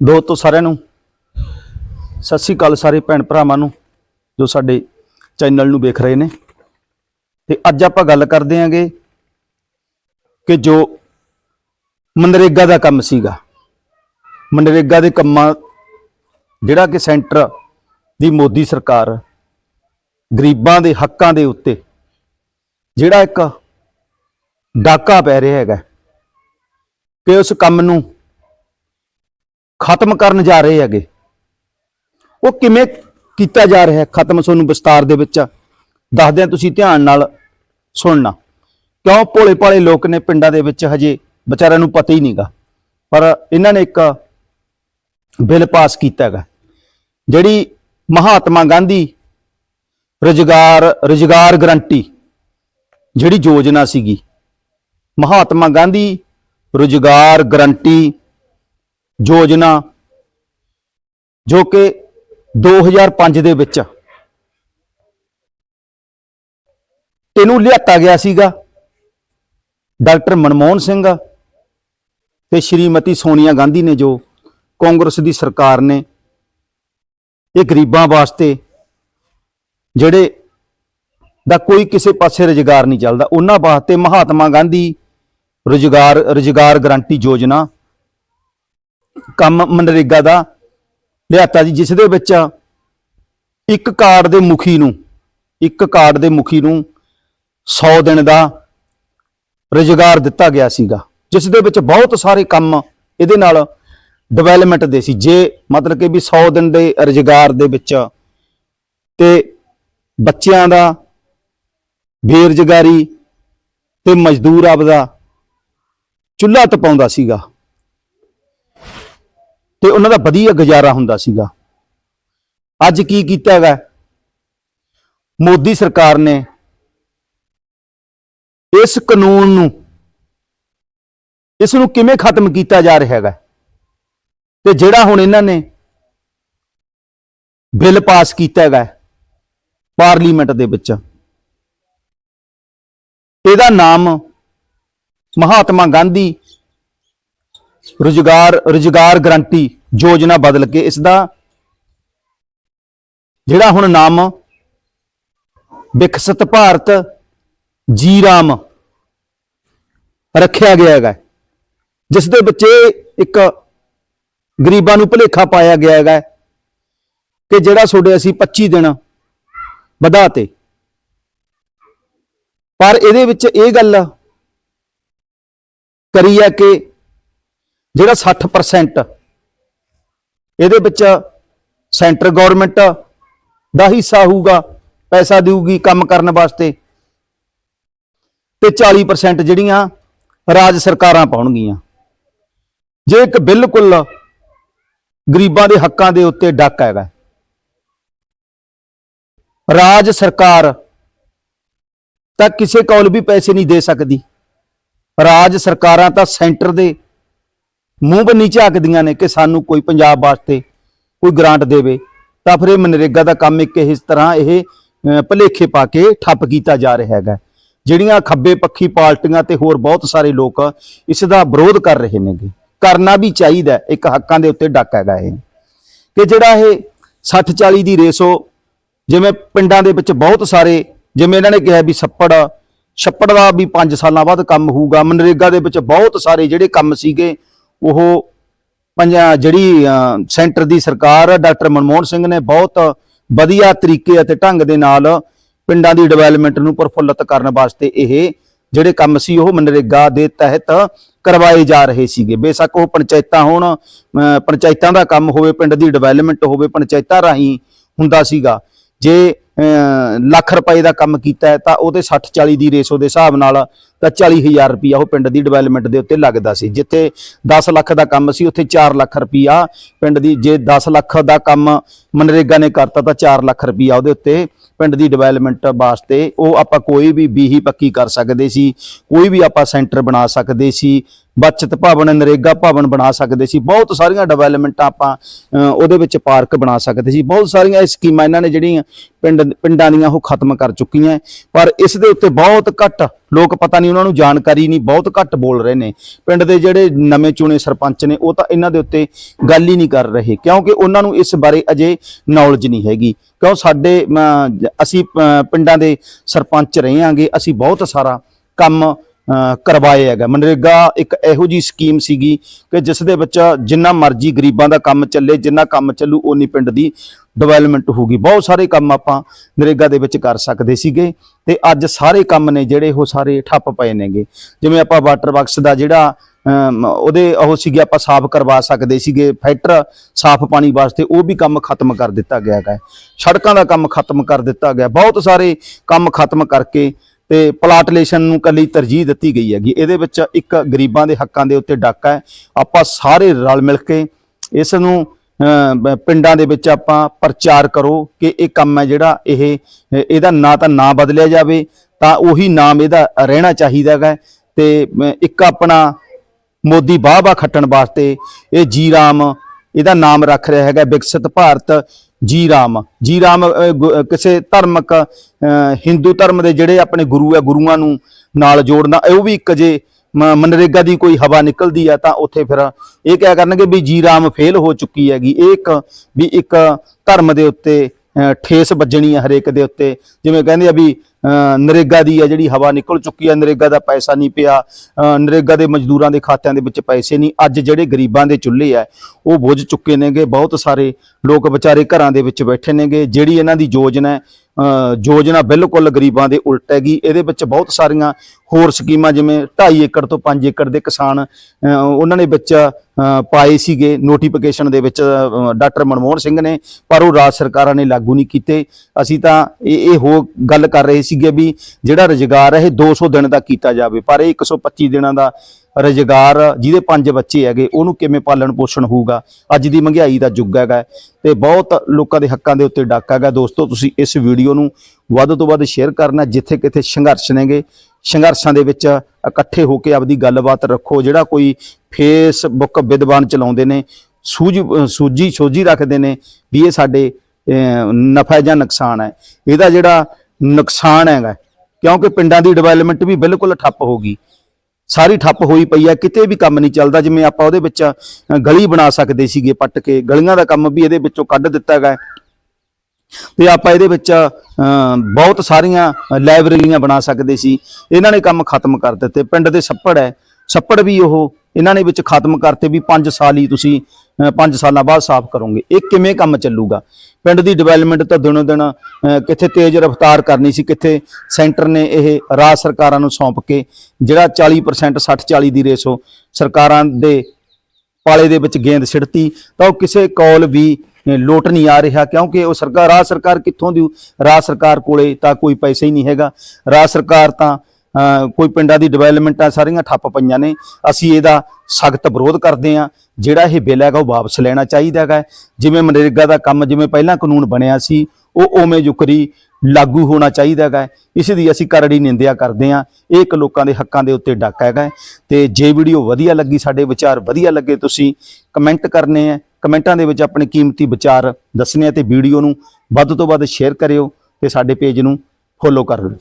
ਦੋਸਤੋ ਸਾਰਿਆਂ ਨੂੰ, ਸਤਿ ਸ੍ਰੀ ਅਕਾਲ ਸਾਰੇ ਭੈਣ ਭਰਾਵਾਂ ਨੂੰ, ਜੋ ਸਾਡੇ ਚੈਨਲ ਨੂੰ ਵੇਖ ਰਹੇ ਨੇ। ਤੇ ਅੱਜ ਆਪਾਂ ਗੱਲ ਕਰਦੇ ਆਂਗੇ ਕਿ ਜੋ ਮਨਰੇਗਾ ਦਾ ਕੰਮ ਸੀਗਾ, ਮਨਰੇਗਾ ਦੇ ਕੰਮਾਂ, ਜਿਹੜਾ ਕਿ ਸੈਂਟਰ ਦੀ ਮੋਦੀ ਸਰਕਾਰ ਗਰੀਬਾਂ ਦੇ ਹੱਕਾਂ ਦੇ ਉੱਤੇ ਜਿਹੜਾ ਇੱਕ ਡਾਕਾ ਪੈ ਰਿਹਾ ਹੈਗਾ, ਕਿ ਉਸ ਕੰਮ ਨੂੰ ਖਤਮ ਕਰਨ ਜਾ ਰਹੇ ਹੈਗੇ। ਉਹ ਕਿਵੇਂ ਕੀਤਾ ਜਾ ਰਿਹਾ ਹੈ ਖਤਮ ਤੁਹਾਨੂੰ ਵਿਸਤਾਰ ਦੇ ਵਿੱਚ? ਦੱਸਦੇ ਹਾਂ ਤੁਸੀਂ ਧਿਆਨ ਨਾਲ ਸੁਣਨਾ। ਕਿਉਂ ਭੋਲੇ ਭਾਲੇ ਲੋਕ ਨੇ ਪਿੰਡਾਂ ਦੇ ਵਿੱਚ ਹਜੇ ਵਿਚਾਰਿਆਂ ਨੂੰ ਪਤਾ ਹੀ ਨਹੀਂਗਾ ਪਰ ਇਹਨਾਂ ਨੇ ਇੱਕ ਬਿੱਲ ਪਾਸ ਕੀਤਾ ਹੈਗਾ। ਜਿਹੜੀ ਮਹਾਤਮਾ ਗਾਂਧੀ ਰੁਜ਼ਗਾਰ ਰੁਜ਼ਗਾਰ ਗਰੰਟੀ ਜਿਹੜੀ ਯੋਜਨਾ ਸੀਗੀ, ਮਹਾਤਮਾ ਗਾਂਧੀ ਰੁਜ਼ਗਾਰ ਗਰੰਟੀ ਯੋਜਨਾ ਜੋ ਕਿ 2005 ਦੇ ਵਿੱਚ ਇਹਨੂੰ ਲਿਆਤਾ ਗਿਆ ਸੀਗਾ। ਡਾਕਟਰ ਮਨਮੋਹਨ ਸਿੰਘ ਤੇ ਸ਼੍ਰੀਮਤੀ ਸੋਨੀਆ ਗਾਂਧੀ ਨੇ ਜੋ ਕਾਂਗਰਸ ਦੀ ਸਰਕਾਰ ਨੇ ਇਹ ਗਰੀਬਾਂ ਵਾਸਤੇ ਜਿਹੜੇ ਦਾ ਕੋਈ ਕਿਸੇ ਪਾਸੇ ਰੁਜ਼ਗਾਰ ਨਹੀਂ ਚੱਲਦਾ, ਉਹਨਾਂ ਵਾਸਤੇ ਮਹਾਤਮਾ ਗਾਂਧੀ ਰੁਜ਼ਗਾਰ ਰੁਜ਼ਗਾਰ ਗਰੰਟੀ ਯੋਜਨਾ ਕੰਮ ਮਨਰੇਗਾ ਦਾ ਲਿਆਤਾ ਜੀ, ਜਿਸ ਦੇ ਵਿੱਚ ਇੱਕ ਕਾਰਡ ਦੇ ਮੁਖੀ ਨੂੰ, ਇੱਕ ਕਾਰਡ ਦੇ ਮੁਖੀ ਨੂੰ 100 ਦਿਨ ਦਾ ਰੁਜ਼ਗਾਰ ਦਿੱਤਾ ਗਿਆ ਸੀਗਾ, ਜਿਸ ਦੇ ਵਿੱਚ ਬਹੁਤ ਸਾਰੇ ਕੰਮ ਇਹਦੇ ਨਾਲ ਡਿਵੈਲਪਮੈਂਟ ਦੇ ਸੀ, ਜੇ ਮਤਲਬ ਕਿ ਵੀ 100 ਦਿਨ ਦੇ ਰੁਜ਼ਗਾਰ ਦੇ ਵਿੱਚ ਤੇ ਬੱਚਿਆਂ ਦਾ ਬੇਰੁਜ਼ਗਾਰੀ ਤੇ ਮਜ਼ਦੂਰ ਆਪਦਾ ਚੁੱਲ੍ਹਾ ਤਪਾਉਂਦਾ ਸੀਗਾ। ਤੇ ਉਹਨਾਂ ਦਾ ਵਧੀਆ ਗੁਜ਼ਾਰਾ ਹੁੰਦਾ ਸੀਗਾ। ਅੱਜ ਕੀ ਕੀਤਾ ਹੈਗਾ? ਮੋਦੀ ਸਰਕਾਰ ਨੇ ਇਸ ਕਾਨੂੰਨ ਨੂੰ, ਇਸ ਨੂੰ ਕਿਵੇਂ ਖਤਮ ਕੀਤਾ ਜਾ ਰਿਹਾ ਹੈਗਾ? ਤੇ ਜਿਹੜਾ ਹੁਣ ਇਹਨਾਂ ਨੇ ਬਿੱਲ ਪਾਸ ਕੀਤਾ ਹੈਗਾ ਪਾਰਲੀਮੈਂਟ ਦੇ ਵਿੱਚ, ਇਹਦਾ ਨਾਮ ਮਹਾਤਮਾ ਗਾਂਧੀ ਰੁਜ਼ਗਾਰ ਰੁਜ਼ਗਾਰ ਗਰੰਟੀ ਯੋਜਨਾ ਬਦਲ ਕੇ ਇਸ ਦਾ ਜਿਹੜਾ ਹੁਣ ਨਾਮ ਵਿਕਸਿਤ ਭਾਰਤ ਜੀ ਰਾਮ ਰੱਖਿਆ ਗਿਆ ਹੈਗਾ ਜਿਸ ਦੇ ਵਿੱਚ ਇਹ ਇੱਕ ਗਰੀਬਾਂ ਨੂੰ ਭੁਲੇਖਾ ਪਾਇਆ ਗਿਆ ਹੈਗਾ ਕਿ ਜਿਹੜਾ ਤੁਹਾਡੇ ਅਸੀਂ 25 ਦਿਨ ਵਧਾਤੇ। ਪਰ ਇਹਦੇ ਵਿੱਚ ਇਹ ਗੱਲ ਕਰੀ ਹੈ ਕਿ ਜਿਹੜਾ 60% ਇਹਦੇ ਵਿੱਚ ਸੈਂਟਰ ਗਵਰਨਮੈਂਟ ਦਾ ਹਿੱਸਾ ਹੋਊਗਾ, ਪੈਸਾ ਦੇਊਗੀ ਕੰਮ ਕਰਨ ਵਾਸਤੇ। ਤੇ 40% ਜਿਹੜੀਆਂ ਰਾਜ ਸਰਕਾਰਾਂ ਪਾਉਣਗੀਆਂ। ਜੇ ਇੱਕ ਬਿਲਕੁਲ ਗਰੀਬਾਂ ਦੇ ਹੱਕਾਂ ਦੇ ਉੱਤੇ ਡੱਕ ਹੈਗਾ। ਰਾਜ ਸਰਕਾਰ ਤਾਂ ਕਿਸੇ ਕੋਲ ਵੀ ਪੈਸੇ ਨਹੀਂ ਦੇ ਸਕਦੀ। ਰਾਜ ਸਰਕਾਰਾਂ ਤਾਂ ਸੈਂਟਰ ਦੇ ਮੂੰਹ ਬੰਨੀ ਝਾਕਦੀਆਂ ਨੇ ਕਿ ਸਾਨੂੰ ਕੋਈ ਪੰਜਾਬ ਵਾਸਤੇ ਕੋਈ ਗ੍ਰਾਂਟ ਦੇਵੇ ਤਾਂ ਫਿਰ ਇਹ ਮਨਰੇਗਾ ਦਾ ਕੰਮ ਇੱਕ ਇਸ ਤਰ੍ਹਾਂ ਇਹ ਅਹ, ਭੁਲੇਖੇ ਪਾ ਕੇ ਠੱਪ ਕੀਤਾ ਜਾ ਰਿਹਾ ਹੈਗਾ। ਜਿਹੜੀਆਂ ਖੱਬੇ ਪੱਖੀ ਪਾਰਟੀਆਂ ਤੇ ਹੋਰ ਬਹੁਤ ਸਾਰੇ ਲੋਕ ਇਸ ਦਾ ਵਿਰੋਧ ਕਰ ਰਹੇ ਨੇਗੇ। ਕਰਨਾ ਵੀ ਚਾਹੀਦਾ ਇੱਕ ਹੱਕਾਂ ਦੇ ਉੱਤੇ ਡੱਕ ਹੈਗਾ ਇਹ। ਕਿ ਜਿਹੜਾ ਇਹ 60 40 ਦੀ ਰੇਸੋ ਜਿਵੇਂ ਪਿੰਡਾਂ ਦੇ ਵਿੱਚ ਬਹੁਤ ਸਾਰੇ ਜਿਵੇਂ ਇਹਨਾਂ ਨੇ ਕਿਹਾ ਵੀ ਛੱਪੜ ਛੱਪੜ ਦਾ ਵੀ 5 ਸਾਲਾਂ ਬਾਅਦ ਕੰਮ ਹੋਊਗਾ ਮਨਰੇਗਾ ਦੇ ਵਿੱਚ ਬਹੁਤ ਸਾਰੇ ਜਿਹੜੇ ਕੰਮ ਸੀਗੇ ਉਹ ਪੰਜਾ, ਜਿਹੜੀ ਸੈਂਟਰ ਦੀ ਸਰਕਾਰ ਡਾਕਟਰ ਮਨਮੋਹਨ ਸਿੰਘ ਨੇ ਬਹੁਤ ਵਧੀਆ ਤਰੀਕੇ ਅਤੇ ਢੰਗ ਦੇ ਨਾਲ ਪਿੰਡਾਂ ਦੀ ਡਿਵੈਲਪਮੈਂਟ ਨੂੰ ਪ੍ਰਫੁੱਲਤ ਕਰਨ ਵਾਸਤੇ ਇਹ ਜਿਹੜੇ ਕੰਮ ਸੀ ਉਹ ਮਨਰੇਗਾ ਦੇ ਤਹਿਤ ਕਰਵਾਏ ਜਾ ਰਹੇ ਸੀਗੇ। ਬੇਸ਼ੱਕ ਉਹ ਪੰਚਾਇਤਾਂ ਹੋਣ ਪੰਚਾਇਤਾਂ ਦਾ ਕੰਮ ਹੋਵੇ, ਪਿੰਡ ਦੀ ਡਿਵੈਲਪਮੈਂਟ ਹੋਵੇ, ਪੰਚਾਇਤਾਂ ਰਾਹੀਂ ਹੁੰਦਾ ਸੀਗਾ। ਜੇ ਲੱਖ ਰੁਪਏ ਦਾ ਕੰਮ ਕੀਤਾ ਹੈ, ਤਾਂ ਉਹਦੇ 60 40 ਦੀ ਰੇਸ਼ੋ ਦੇ ਹਿਸਾਬ ਨਾਲ ਤਾਂ 40000 ਰੁਪਇਆ ਉਹ ਪਿੰਡ ਦੀ ਡਿਵੈਲਪਮੈਂਟ ਦੇ ਉੱਤੇ ਲੱਗਦਾ ਸੀ। ਜਿੱਥੇ 10 ਲੱਖ ਦਾ ਕੰਮ ਸੀ, ਉੱਥੇ 4 ਲੱਖ ਰੁਪਇਆ ਪਿੰਡ ਦੀ, ਜੇ 10 ਲੱਖ ਦਾ ਕੰਮ ਮਨਰੇਗਾ ਨੇ ਕਰਤਾ, ਤਾਂ 4 ਲੱਖ ਰੁਪਇਆ ਉਹਦੇ ਉੱਤੇ ਪਿੰਡ ਦੀ ਡਿਵੈਲਪਮੈਂਟ ਵਾਸਤੇ ਉਹ ਆਪਾਂ ਕੋਈ ਵੀ ਬੀਹੀ ਪੱਕੀ ਕਰ ਸਕਦੇ ਸੀ, ਕੋਈ ਵੀ ਆਪਾਂ ਸੈਂਟਰ ਬਣਾ ਸਕਦੇ ਸੀ ਬਚਤ ਭਵਨ, ਨਰੇਗਾ ਭਵਨ ਬਣਾ ਸਕਦੇ ਸੀ। ਬਹੁਤ ਸਾਰੀਆਂ ਡਿਵੈਲਪਮੈਂਟਾਂ ਆਪਾਂ ਉਹਦੇ ਵਿੱਚ ਪਾਰਕ ਬਣਾ ਸਕਦੇ ਸੀ। ਬਹੁਤ ਸਾਰੀਆਂ ਇਹ ਸਕੀਮਾਂ ਇਹਨਾਂ ਨੇ ਜਿਹੜੀਆਂ ਪਿੰਡ, ਪਿੰਡਾਂ ਦੀਆਂ ਉਹ ਖਤਮ ਕਰ ਚੁੱਕੀਆਂ ਪਰ ਇਸ ਦੇ ਉੱਤੇ ਬਹੁਤ ਘੱਟ ਲੋਕ ਪਤਾ ਨਹੀਂ ਉਹਨਾਂ ਨੂੰ ਜਾਣਕਾਰੀ ਨਹੀਂ, ਬਹੁਤ ਘੱਟ ਬੋਲ ਰਹੇ ਨੇ। ਪਿੰਡ ਦੇ ਜਿਹੜੇ ਨਵੇਂ ਚੁਣੇ ਸਰਪੰਚ ਨੇ, ਉਹ ਤਾਂ ਇਹਨਾਂ ਦੇ ਉੱਤੇ ਗੱਲ ਹੀ ਨਹੀਂ ਕਰ ਰਹੇ। ਕਿਉਂਕਿ ਉਹਨਾਂ ਨੂੰ ਇਸ ਬਾਰੇ ਅਜੇ ਨੌਲੇਜ ਨਹੀਂ ਹੈਗੀ। ਕਿਉਂ ਸਾਡੇ ਅਸੀਂ ਪਿੰਡਾਂ ਦੇ ਸਰਪੰਚ ਰਹੇ ਆਂਗੇ, ਅਸੀਂ ਬਹੁਤ ਸਾਰਾ ਕੰਮ ਕਰਵਾਏ ਹੈਗਾ। ਮਨਰੇਗਾ ਇੱਕ ਇਹੋ ਜੀ ਸਕੀਮ ਸੀਗੀ ਕਿ ਜਿਸ ਦੇ ਵਿੱਚ ਜਿੰਨਾ ਮਰਜ਼ੀ ਗਰੀਬਾਂ ਦਾ ਕੰਮ ਚੱਲੇ, ਜਿੰਨਾ ਕੰਮ ਚੱਲੂ ਉਨੀ ਪਿੰਡ ਦੀ ਡਿਵੈਲਪਮੈਂਟ ਹੋਊਗੀ। ਬਹੁਤ ਸਾਰੇ ਕੰਮ ਆਪਾਂ ਨਰੇਗਾ ਦੇ ਵਿੱਚ ਕਰ ਸਕਦੇ ਸੀਗੇ ਤੇ ਅੱਜ ਸਾਰੇ ਕੰਮ ਨੇ ਜਿਹੜੇ ਉਹ ਸਾਰੇ ਠੱਪ ਪਏ ਨੇਗੇ। ਜਿਵੇਂ ਆਪਾਂ ਵਾਟਰ ਬਾਕਸ ਦਾ ਜਿਹੜਾ ਉਹਦੇ ਉਹ ਸੀਗੇ ਆਪਾਂ ਸਾਫ਼ ਕਰਵਾ ਸਕਦੇ ਸੀਗੇ ਫੈਕਟਰ ਸਾਫ਼ ਪਾਣੀ ਵਾਸਤੇ ਉਹ ਵੀ ਕੰਮ ਖਤਮ ਕਰ ਦਿੱਤਾ ਗਿਆ ਹੈ ਸੜਕਾਂ ਦਾ ਕੰਮ ਖਤਮ ਕਰ ਦਿੱਤਾ ਗਿਆ। ਬਹੁਤ ਸਾਰੇ ਕੰਮ ਖਤਮ ਕਰਕੇ ਤੇ ਪਲਾਟਲੇਸ਼ਨ ਨੂੰ ਕੱਲੀ ਤਰਜੀਹ ਦਿੱਤੀ ਗਈ ਹੈਗੀ। ਇਹਦੇ ਵਿੱਚ ਇੱਕ ਗਰੀਬਾਂ ਦੇ ਹੱਕਾਂ ਦੇ ਉੱਤੇ ਡਾਕਾ ਹੈ। ਆਪਾਂ ਸਾਰੇ ਰਲ ਮਿਲ ਕੇ ਇਸ ਨੂੰ ਪਿੰਡਾਂ ਦੇ ਵਿੱਚ ਆਪਾਂ ਪ੍ਰਚਾਰ ਕਰੋ ਕਿ ਇਹ ਕੰਮ ਹੈ ਜਿਹੜਾ ਇਹ, ਇਹਦਾ ਨਾਂ ਤਾਂ ਨਾਂ ਬਦਲਿਆ ਜਾਵੇ, ਤਾਂ ਉਹੀ ਨਾਮ ਇਹਦਾ ਰਹਿਣਾ ਚਾਹੀਦਾ ਹੈਗਾ। ਤੇ ਇੱਕ ਆਪਣਾ ਮੋਦੀ ਬਾਹ ਬਾਹ ਖੱਟਣ ਵਾਸਤੇ ਇਹ ਜੀ ਰਾਮ ਇਹਦਾ ਨਾਮ ਰੱਖ ਰਿਹਾ ਹੈਗਾ ਵਿਕਸਿਤ ਭਾਰਤ। ਜੀ ਰਾਮ ਜੀ ਰਾਮ ਕਿਸੇ ਧਰਮਕ ਹਿੰਦੂ ਧਰਮ ਦੇ ਜਿਹੜੇ ਆਪਣੇ ਗੁਰੂ ਹੈ ਗੁਰੂਆਂ ਨੂੰ ਨਾਲ ਜੋੜਨਾ ਇਹ ਉਹ ਵੀ ਇੱਕ ਜੇ ਮਨਰੇਗਾ ਦੀ ਕੋਈ ਹਵਾ ਨਿਕਲਦੀ ਆ ਤਾਂ ਉੱਥੇ ਫਿਰ ਇਹ ਕਿਆ ਕਰਨਗੇ ਵੀ ਜੀ ਰਾਮ ਫੇਲ ਹੋ ਚੁੱਕੀ ਹੈਗੀ। ਇਹ ਇੱਕ ਵੀ ਇੱਕ ਧਰਮ ਦੇ ਉੱਤੇ ਅਹ, ਠੇਸ ਵੱਜਣੀ ਹੈ ਹਰੇਕ ਦੇ ਉੱਤੇ। ਜਿਵੇਂ ਕਹਿੰਦੇ ਆ ਵੀ ਨਰੇਗਾ ਦੀ ਹੈ ਜਿਹੜੀ ਹਵਾ ਨਿਕਲ ਚੁੱਕੀ ਹੈ ਨਰੇਗਾ ਦਾ ਪੈਸਾ ਨਹੀਂ ਪਿਆ ਨਰੇਗਾ ਦੇ ਮਜ਼ਦੂਰਾਂ ਦੇ ਖਾਤਿਆਂ ਦੇ ਵਿੱਚ ਪੈਸੇ ਨਹੀਂ। ਅੱਜ ਜਿਹੜੇ ਗਰੀਬਾਂ ਦੇ ਚੁੱਲ੍ਹੇ ਆ, ਉਹ ਬੁੱਝ ਚੁੱਕੇ ਨੇਗੇ। ਬਹੁਤ ਸਾਰੇ ਲੋਕ ਵਿਚਾਰੇ ਘਰਾਂ ਦੇ ਵਿੱਚ ਬੈਠੇ ਨੇਗੇ। ਜਿਹੜੀ ਇਹਨਾਂ ਦੀ ਯੋਜਨਾ ਹੈ ਯੋਜਨਾ ਬਿਲਕੁਲ ਗਰੀਬਾਂ ਦੇ ਉਲਟ ਹੈਗੀ, ਇਹਦੇ ਵਿੱਚ ਬਹੁਤ ਸਾਰੀਆਂ ਹੋਰ ਸਕੀਮਾਂ ਜਿਵੇਂ 2.5 ਏਕੜ ਤੋਂ 5 ਏਕੜ ਦੇ ਕਿਸਾਨ ਉਹਨਾਂ ਨੇ ਵਿੱਚ ਪਾਏ ਸੀਗੇ ਨੋਟੀਫਿਕੇਸ਼ਨ ਦੇ ਵਿੱਚ ਡਾਕਟਰ ਮਨਮੋਹਨ ਸਿੰਘ ਨੇ, ਪਰ ਉਹ ਰਾਜ ਸਰਕਾਰਾਂ ਨੇ ਲਾਗੂ ਨਹੀਂ ਕੀਤੇ। ਅਸੀਂ ਤਾਂ ਇਹ ਇਹ ਹੋ ਗੱਲ ਕਰ ਰਹੇ ਸੀਗੇ ਵੀ ਜਿਹੜਾ ਰੁਜ਼ਗਾਰ ਹੈ, ਇਹ 200 ਦਿਨ ਦਾ ਕੀਤਾ ਜਾਵੇ, ਪਰ ਇਹ 125 ਦਿਨਾਂ ਦਾ ਰੁਜ਼ਗਾਰ ਜਿਹਦੇ ਪੰਜ ਬੱਚੇ ਹੈਗੇ ਉਹਨੂੰ ਕਿਵੇਂ ਪਾਲਣ ਪੋਸ਼ਣ ਹੋਊਗਾ? ਅੱਜ ਦੀ ਮਹਿੰਗਾਈ ਦਾ ਯੁੱਗ ਹੈਗਾ ਤੇ ਬਹੁਤ ਲੋਕਾਂ ਦੇ ਹੱਕਾਂ ਦੇ ਉੱਤੇ ਡਾਕਾ ਹੈਗਾ। ਦੋਸਤੋ ਤੁਸੀਂ ਇਸ ਵੀਡੀਓ ਨੂੰ ਵੱਧ ਤੋਂ ਵੱਧ ਸ਼ੇਅਰ ਕਰਨਾ ਜਿੱਥੇ ਕਿਤੇ ਸੰਘਰਸ਼ ਨੇਗੇ ਸੰਘਰਸ਼ਾਂ ਦੇ ਵਿੱਚ ਇਕੱਠੇ ਹੋ ਕੇ ਆਪਦੀ ਗੱਲਬਾਤ ਰੱਖੋ। ਜਿਹੜਾ ਕੋਈ ਫੇਸਬੁੱਕ ਵਿਦਵਾਨ ਚਲਾਉਂਦੇ ਨੇ ਸੂਝ ਅਹ ਸੂਝੀ ਸੋਝੀ ਰੱਖਦੇ ਨੇ ਵੀ ਇਹ ਸਾਡੇ ਅਹ, ਨਫਾ ਜਾਂ ਨੁਕਸਾਨ ਹੈ। ਇਹਦਾ ਜਿਹੜਾ ਨੁਕਸਾਨ ਹੈਗਾ ਕਿਉਂਕਿ ਪਿੰਡਾਂ ਦੀ ਡਿਵੈਲਪਮੈਂਟ ਵੀ ਬਿਲਕੁਲ ਠੱਪ ਹੋ ਗਈ। ਸਾਰੀ ਠੱਪ ਹੋਈ ਪਈ ਹੈ ਕਿਤੇ ਵੀ ਕੰਮ ਨਹੀਂ ਚੱਲਦਾ ਜਿਵੇਂ ਆਪਾਂ ਉਹਦੇ ਵਿੱਚ ਗਲੀ ਬਣਾ ਸਕਦੇ ਸੀਗੇ ਪੱਟ ਕੇ ਗਲੀਆਂ ਦਾ ਕੰਮ ਵੀ ਇਹਦੇ ਵਿੱਚੋਂ ਕੱਢ ਦਿੱਤਾ ਗਿਆ ਤੇ ਆਪਾਂ ਇਹਦੇ ਵਿੱਚ ਅ, ਬਹੁਤ ਸਾਰੀਆਂ ਲਾਇਬ੍ਰੇਰੀਆਂ ਬਣਾ ਸਕਦੇ ਸੀ। ਇਹਨਾਂ ਨੇ ਕੰਮ ਖਤਮ ਕਰ ਦਿੱਤੇ। ਪਿੰਡ ਦੇ ਛੱਪੜ ਹੈ ਛੱਪੜ ਵੀ ਉਹ ਇਹਨਾਂ ਨੇ ਵਿੱਚ ਖਤਮ ਕਰਤੇ ਵੀ 5 ਸਾਲ ਹੀ ਤੁਸੀਂ 5 ਸਾਲਾਂ ਬਾਅਦ ਸਾਫ਼ ਕਰੋਗੇ। ਇਹ ਕਿਵੇਂ ਕੰਮ ਚੱਲੂਗਾ? ਪਿੰਡ ਦੀ ਡਿਵੈਲਪਮੈਂਟ ਤਾਂ ਦਿਨੋ ਦਿਨ ਕਿੱਥੇ ਤੇਜ਼ ਰਫ਼ਤਾਰ ਕਰਨੀ ਸੀ, ਕਿੱਥੇ ਸੈਂਟਰ ਨੇ ਇਹ ਰਾਜ ਸਰਕਾਰਾਂ ਨੂੰ ਸੌਂਪ ਕੇ, ਜਿਹੜਾ 40% 60 40 ਦੀ ਰੇਸ਼ੋ ਸਰਕਾਰਾਂ ਦੇ ਪਾਲੇ ਦੇ ਵਿੱਚ ਗੇਂਦ ਛਿੜਤੀ ਤਾਂ ਉਹ ਕਿਸੇ ਕੋਲ ਵੀ ਲੋਟ ਨਹੀਂ ਆ ਰਿਹਾ, ਕਿਉਂਕਿ ਉਹ ਸਰਕਾਰ, ਰਾਜ ਸਰਕਾਰ ਕਿੱਥੋਂ ਦੀ, ਰਾਜ ਸਰਕਾਰ ਕੋਲੇ ਤਾਂ ਕੋਈ ਪੈਸਾ ਹੀ ਨਹੀਂ ਹੈਗਾ। ਰਾਜ ਸਰਕਾਰ ਤਾਂ ਕੋਈ ਪਿੰਡਾਂ ਦੀ ਡਿਵੈਲਪਮੈਂਟਾਂ ਸਾਰੀਆਂ ਠੱਪ ਪਈਆਂ ਨੇ, ਅਸੀਂ ਇਹਦਾ ਸਖਤ ਵਿਰੋਧ ਕਰਦੇ ਹਾਂ। ਜਿਹੜਾ ਇਹ ਬਿੱਲ ਹੈਗਾ ਉਹ ਵਾਪਸ ਲੈਣਾ ਚਾਹੀਦਾ ਹੈਗਾ। ਜਿਵੇਂ ਮਨਰੇਗਾ ਦਾ ਕੰਮ ਜਿਵੇਂ ਪਹਿਲਾਂ ਕਾਨੂੰਨ ਬਣਿਆ ਸੀ, ਉਹ ਉਵੇਂ ਜੁਕਰੀ ਲਾਗੂ ਹੋਣਾ ਚਾਹੀਦਾ ਹੈਗਾ। ਇਸ ਦੀ ਅਸੀਂ ਕਰੜੀ ਨਿੰਦਿਆ ਕਰਦੇ ਹਾਂ। ਇਹ ਇੱਕ ਲੋਕਾਂ ਦੇ ਹੱਕਾਂ ਦੇ ਉੱਤੇ ਡਾਕਾ ਹੈਗਾ। ਤੇ ਜੇ ਵੀਡੀਓ ਵਧੀਆ ਲੱਗੀ, ਸਾਡੇ ਵਿਚਾਰ ਵਧੀਆ ਲੱਗੇ, ਤੁਸੀਂ ਕਮੈਂਟ ਕਰਨੇ ਆ ਕਮੈਂਟਾਂ ਦੇ ਵਿੱਚ ਆਪਣੇ ਕੀਮਤੀ ਵਿਚਾਰ ਦੱਸਣੇ ਆ ਤੇ ਵੀਡੀਓ ਨੂੰ ਵੱਧ ਤੋਂ ਵੱਧ ਸ਼ੇਅਰ ਕਰਿਓ ਤੇ ਸਾਡੇ ਪੇਜ ਨੂੰ ਫੋਲੋ ਕਰ ਲਓ।